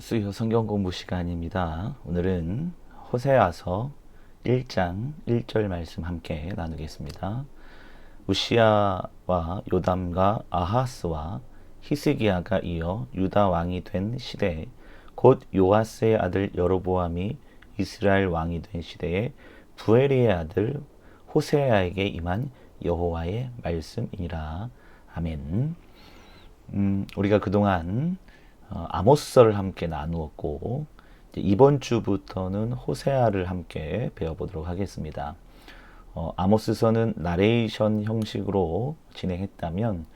수요 성경 공부 시간입니다. 오늘은 호세아서 1장 1절 말씀 함께 나누겠습니다. 우시아와 요담과 아하스와 히스기야가 이어 유다 왕이 된 시대 곧 요아스의 아들 여로보암이 이스라엘 왕이 된 시대에 부에리의 아들 호세아에게 임한 여호와의 말씀이니라. 아멘. 음, 우리가 그동안 어, 아모스서를 함께 나누었고 이번 주부터는 호세아를 함께 배워보도록 하겠습니다. 어, 아모스서는 나레이션 형식으로 진행했다면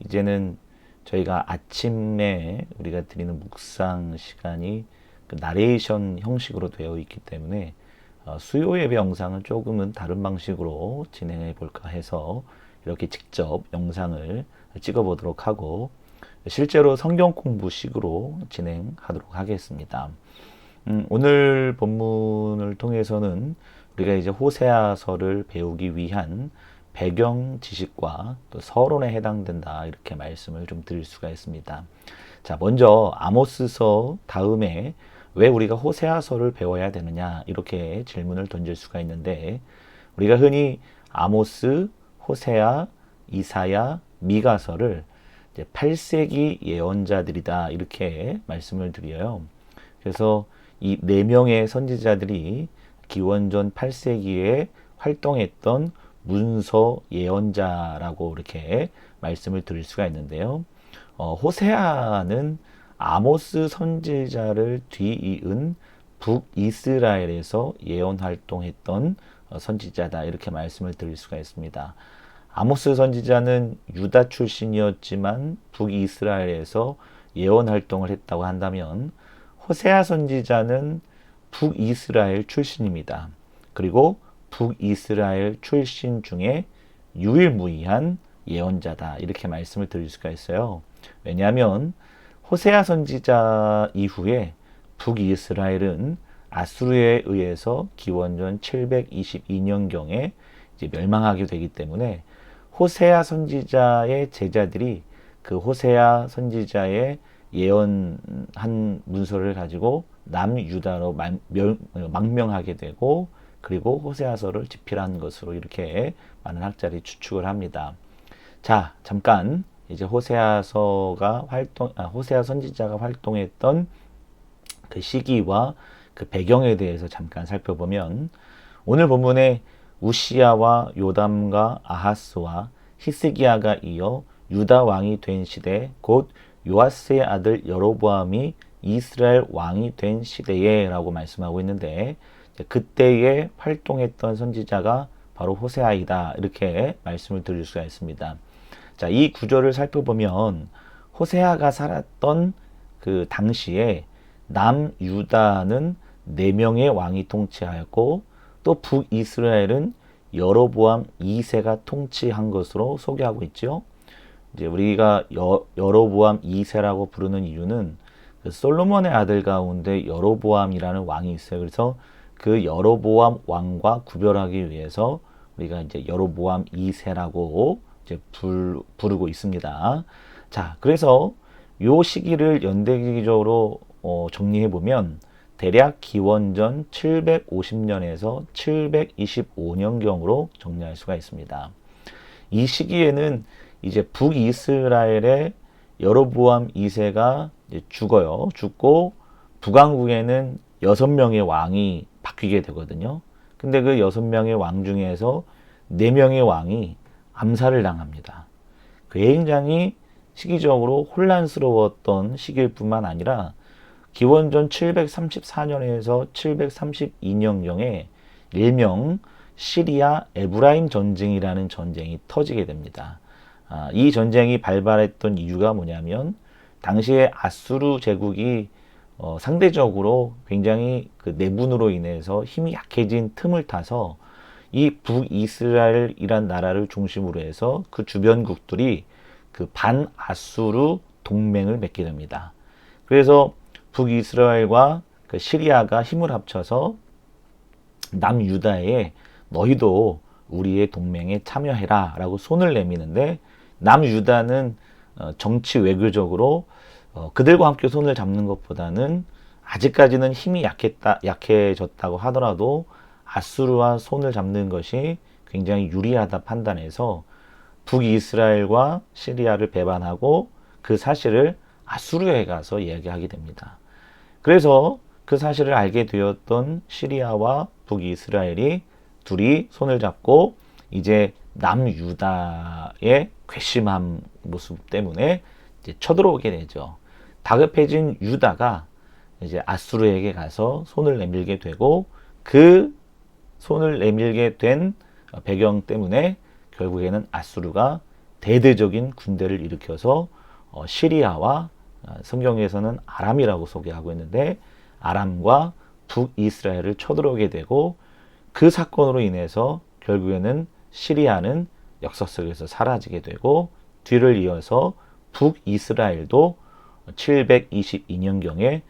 이제는 저희가 아침에 우리가 드리는 묵상 시간이 그 나레이션 형식으로 되어 있기 때문에 어, 수요 예배 영상은 조금은 다른 방식으로 진행해 볼까 해서 이렇게 직접 영상을 찍어 보도록 하고 실제로 성경 공부식으로 진행하도록 하겠습니다. 음, 오늘 본문을 통해서는 우리가 이제 호세아서를 배우기 위한 배경 지식과 또 서론에 해당된다 이렇게 말씀을 좀 드릴 수가 있습니다. 자, 먼저 아모스서 다음에 왜 우리가 호세아서를 배워야 되느냐 이렇게 질문을 던질 수가 있는데 우리가 흔히 아모스, 호세아, 이사야, 미가서를 이제 8세기 예언자들이다 이렇게 말씀을 드려요. 그래서 이 네 명의 선지자들이 기원전 8세기에 활동했던 문서 예언자라고 이렇게 말씀을 드릴 수가 있는데요. 어, 호세아는 아모스 선지자를 뒤이은 북이스라엘에서 예언 활동했던 어, 선지자다 이렇게 말씀을 드릴 수가 있습니다. 아모스 선지자는 유다 출신이었지만 북이스라엘에서 예언 활동을 했다고 한다면 호세아 선지자는 북이스라엘 출신입니다. 그리고 북이스라엘 출신 중에 유일무이한 예언자다 이렇게 말씀을 드릴 수가 있어요. 왜냐하면 호세아 선지자 이후에 북이스라엘은 아수르에 의해서 기원전 722년경에 이제 멸망하게 되기 때문에 호세아 선지자의 제자들이 그 호세아 선지자의 예언한 문서를 가지고 남유다로 망명하게 되고 그리고 호세아서를 집필한 것으로 이렇게 많은 학자들이 추측을 합니다. 자, 잠깐 이제 호세아서가 활동 아, 호세아 선지자가 활동했던 그 시기와 그 배경에 대해서 잠깐 살펴보면 오늘 본문에 우시아와 요담과 아하스와 히스기야가 이어 유다 왕이 된 시대 곧 요아스의 아들 여로보암이 이스라엘 왕이 된 시대에라고 말씀하고 있는데 그때에 활동했던 선지자가 바로 호세아이다 이렇게 말씀을 드릴 수가 있습니다. 자, 이 구절을 살펴보면 호세아가 살았던 그 당시에 남 유다는 네 명의 왕이 통치하였고 또 북이스라엘은 여로보암 2세가 통치한 것으로 소개하고 있죠. 이제 우리가 여, 여로보암 2세라고 부르는 이유는 그 솔로몬의 아들 가운데 여로보암이라는 왕이 있어요. 그래서 그 여로보암 왕과 구별하기 위해서 우리가 이제 여로보암 2세라고 이제 불, 부르고 있습니다. 자, 그래서 요 시기를 연대기적으로 어, 정리해 보면 대략 기원전 750년에서 725년경으로 정리할 수가 있습니다. 이 시기에는 이제 북이스라엘의 여로보암 2세가 죽어요. 죽고 북왕국에는 여섯 명의 왕이 바뀌게 되거든요. 근데 그 여섯 명의 왕 중에서 네 명의 왕이 암살을 당합니다. 굉장히 시기적으로 혼란스러웠던 시기일 뿐만 아니라 기원전 734년에서 732년경에 일명 시리아 에브라임 전쟁이라는 전쟁이 터지게 됩니다. 아, 이 전쟁이 발발했던 이유가 뭐냐면 당시에 아수르 제국이 어, 상대적으로 굉장히 그 내분으로 인해서 힘이 약해진 틈을 타서 이 북이스라엘이란 나라를 중심으로 해서 그 주변국들이 그 반아수르 동맹을 맺게 됩니다. 그래서 북이스라엘과 그 시리아가 힘을 합쳐서 남유다에 너희도 우리의 동맹에 참여해라 라고 손을 내미는데 남유다는 어, 정치 외교적으로 어, 그들과 함께 손을 잡는 것보다는 아직까지는 힘이 약했다, 약해졌다고 하더라도 아수르와 손을 잡는 것이 굉장히 유리하다 판단해서 북이스라엘과 시리아를 배반하고 그 사실을 아수르에 가서 이야기하게 됩니다. 그래서 그 사실을 알게 되었던 시리아와 북이스라엘이 둘이 손을 잡고 이제 남유다의 괘씸한 모습 때문에 이제 쳐들어오게 되죠. 다급해진 유다가 이제 아수르에게 가서 손을 내밀게 되고 그 손을 내밀게 된 배경 때문에 결국에는 아수르가 대대적인 군대를 일으켜서 어, 시리아와 어, 성경에서는 아람이라고 소개하고 있는데 아람과 북이스라엘을 쳐들어오게 되고 그 사건으로 인해서 결국에는 시리아는 역사 속에서 사라지게 되고 뒤를 이어서 북이스라엘도 722년경에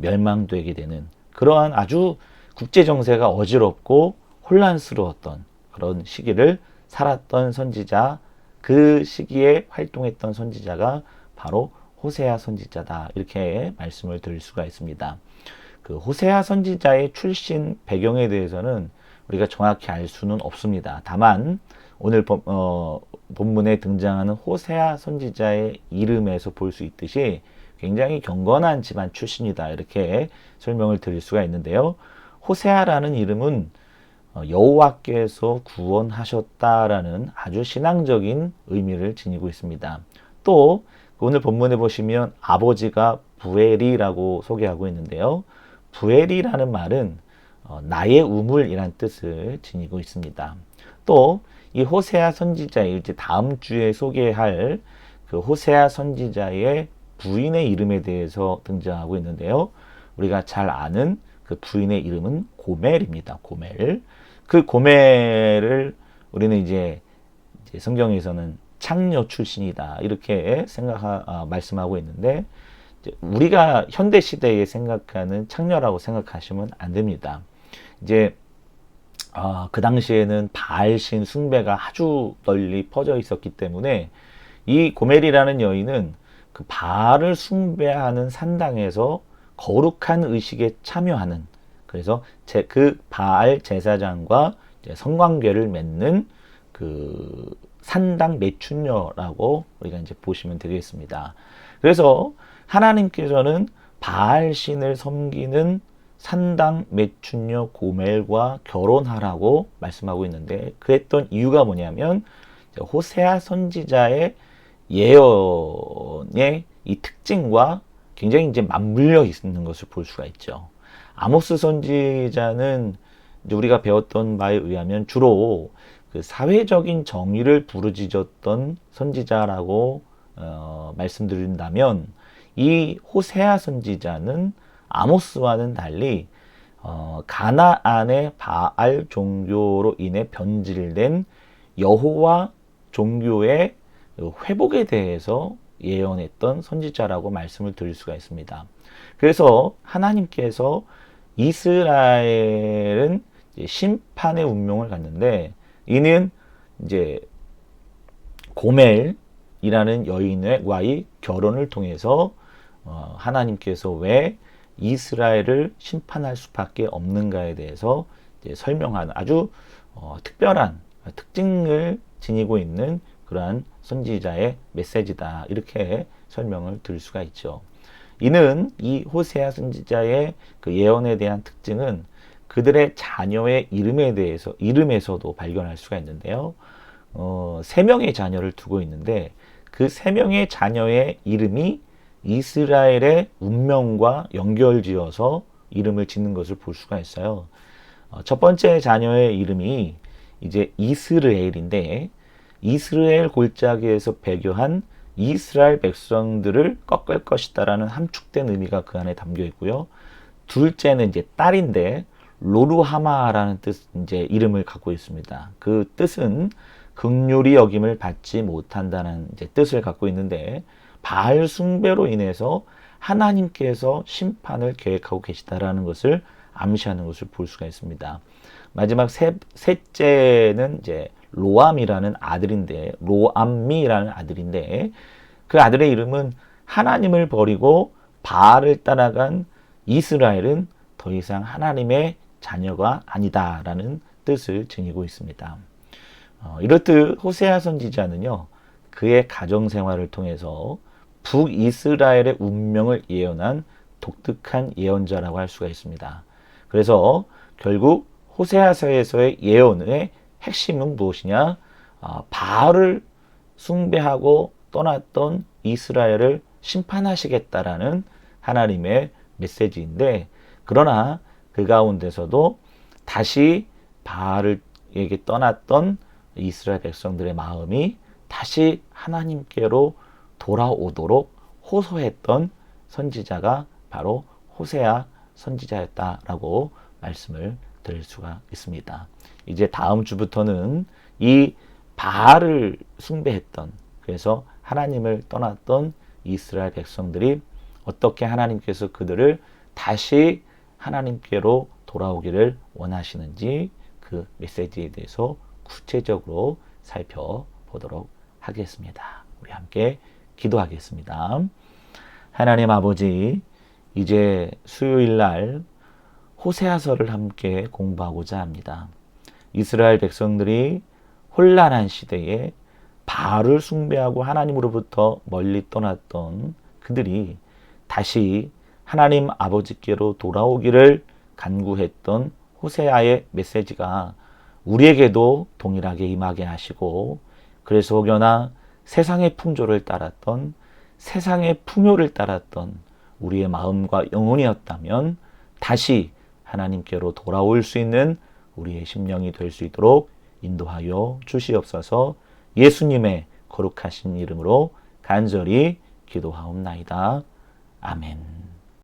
멸망되게 되는 그러한 아주 국제 정세가 어지럽고 혼란스러웠던 그런 시기를 살았던 선지자 그 시기에 활동했던 선지자가 바로 호세아 선지자다 이렇게 말씀을 드릴 수가 있습니다. 그 호세아 선지자의 출신 배경에 대해서는 우리가 정확히 알 수는 없습니다. 다만 오늘 본, 어, 본문에 등장하는 호세아 선지자의 이름에서 볼 수 있듯이 굉장히 경건한 집안 출신이다 이렇게 설명을 드릴 수가 있는데요. 호세아라는 이름은 어, 여호와께서 구원하셨다라는 아주 신앙적인 의미를 지니고 있습니다. 또 오늘 본문에 보시면 아버지가 부엘이라고 소개하고 있는데요. 부엘이라는 말은 어, 나의 우물이란 뜻을 지니고 있습니다. 또 이 호세아 선지자의 이제 다음 주에 소개할 그 호세아 선지자의 부인의 이름에 대해서 등장하고 있는데요. 우리가 잘 아는 그 부인의 이름은 고멜입니다. 고멜. 그 고멜을 우리는 이제, 이제 성경에서는 창녀 출신이다 이렇게 생각 아, 말씀하고 있는데 우리가 현대 시대에 생각하는 창녀라고 생각하시면 안 됩니다. 이제 아, 그 당시에는 바알신 숭배가 아주 널리 퍼져 있었기 때문에 이 고멜이라는 여인은 그 바알을 숭배하는 산당에서 거룩한 의식에 참여하는 그래서 제, 그 바알 제사장과 성관계를 맺는 그 산당 매춘녀라고 우리가 이제 보시면 되겠습니다. 그래서 하나님께서는 바알 신을 섬기는 산당 매춘녀 고멜과 결혼하라고 말씀하고 있는데 그랬던 이유가 뭐냐면 호세아 선지자의 예언의 이 특징과 굉장히 이제 맞물려 있는 것을 볼 수가 있죠. 아모스 선지자는 우리가 배웠던 바에 의하면 주로 그 사회적인 정의를 부르짖었던 선지자라고 어, 말씀드린다면 이 호세아 선지자는 아모스와는 달리 어, 가나안의 바알 종교로 인해 변질된 여호와 종교의 회복에 대해서 예언했던 선지자라고 말씀을 드릴 수가 있습니다. 그래서 하나님께서 이스라엘은 심판의 운명을 갖는데 이는 이제 고멜이라는 여인과의 결혼을 통해서 어, 하나님께서 왜 이스라엘을 심판할 수밖에 없는가에 대해서 설명하는 아주 어, 특별한 특징을 지니고 있는 그러한 선지자의 메시지다 이렇게 설명을 드릴 수가 있죠. 이는 이 호세아 선지자의 그 예언에 대한 특징은 그들의 자녀의 이름에 대해서 이름에서도 발견할 수가 있는데요. 어, 세 명의 자녀를 두고 있는데 그 세 명의 자녀의 이름이 이스라엘의 운명과 연결지어서 이름을 짓는 것을 볼 수가 있어요. 어, 첫 번째 자녀의 이름이 이제 이스르엘인데 이스라엘 골짜기에서 배교한 이스라엘 백성들을 꺾을 것이다라는 함축된 의미가 그 안에 담겨 있고요. 둘째는 이제 딸인데 로루하마라는 뜻 이제 이름을 갖고 있습니다. 그 뜻은 극률이 여김을 받지 못한다는 이제 뜻을 갖고 있는데 바알 숭배로 인해서 하나님께서 심판을 계획하고 계시다라는 것을 암시하는 것을 볼 수가 있습니다. 마지막 세, 셋째는 이제 로암이라는 아들인데 로암미라는 아들인데 그 아들의 이름은 하나님을 버리고 바알을 따라간 이스라엘은 더 이상 하나님의 자녀가 아니다라는 뜻을 지니고 있습니다. 어, 이렇듯 호세아 선지자는요, 그의 가정 생활을 통해서 북이스라엘의 운명을 예언한 독특한 예언자라고 할 수가 있습니다. 그래서 결국 호세아서에서의 예언의 핵심은 무엇이냐? 아, 바알을 숭배하고 떠났던 이스라엘을 심판하시겠다라는 하나님의 메시지인데 그러나 그 가운데서도 다시 바알에게 떠났던 이스라엘 백성들의 마음이 다시 하나님께로 돌아오도록 호소했던 선지자가 바로 호세아 선지자였다라고 말씀을 드릴 수가 있습니다. 이제 다음 주부터는 이 바알을 숭배했던 그래서 하나님을 떠났던 이스라엘 백성들이 어떻게 하나님께서 그들을 다시 하나님께로 돌아오기를 원하시는지 그 메시지에 대해서 구체적으로 살펴보도록 하겠습니다. 우리 함께 기도하겠습니다. 하나님 아버지, 이제 수요일 날 호세아서를 함께 공부하고자 합니다. 이스라엘 백성들이 혼란한 시대에 바알을 숭배하고 하나님으로부터 멀리 떠났던 그들이 다시 하나님 아버지께로 돌아오기를 간구했던 호세아의 메시지가 우리에게도 동일하게 임하게 하시고 그래서 혹여나 세상의 풍조를 따랐던 세상의 풍요를 따랐던 우리의 마음과 영혼이었다면 다시 하나님께로 돌아올 수 있는 우리의 심령이 될 수 있도록 인도하여 주시옵소서 예수님의 거룩하신 이름으로 간절히 기도하옵나이다. 아멘.